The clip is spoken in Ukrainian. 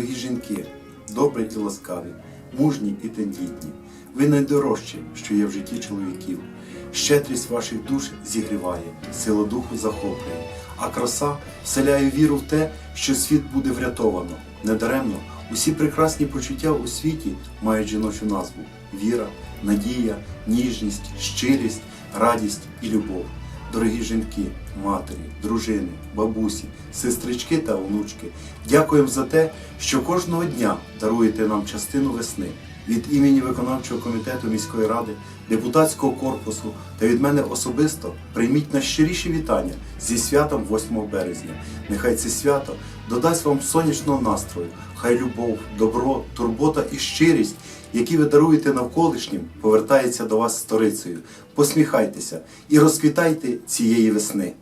жінки, добрі і ласкаві, мужні і тендітні. Ви найдорожчі, що є в житті чоловіків. Щедрість ваших душ зігріває, сила духу захоплює, а краса вселяє віру в те, що світ буде врятовано. Недаремно усі прекрасні почуття у світі мають жіночу назву: віра, надія, ніжність, щирість, радість і любов. Дорогі жінки, матері, дружини, бабусі, сестрички та онучки, дякуємо за те, що кожного дня даруєте нам частину весни. Від імені виконавчого комітету міської ради, депутатського корпусу та від мене особисто прийміть найщиріші вітання зі святом 8 березня. Нехай це свято додасть вам сонячного настрою, хай любов, добро, турбота і щирість, які ви даруєте навколишнім, повертається до вас сторицею. Посміхайтеся і розквітайте цієї весни.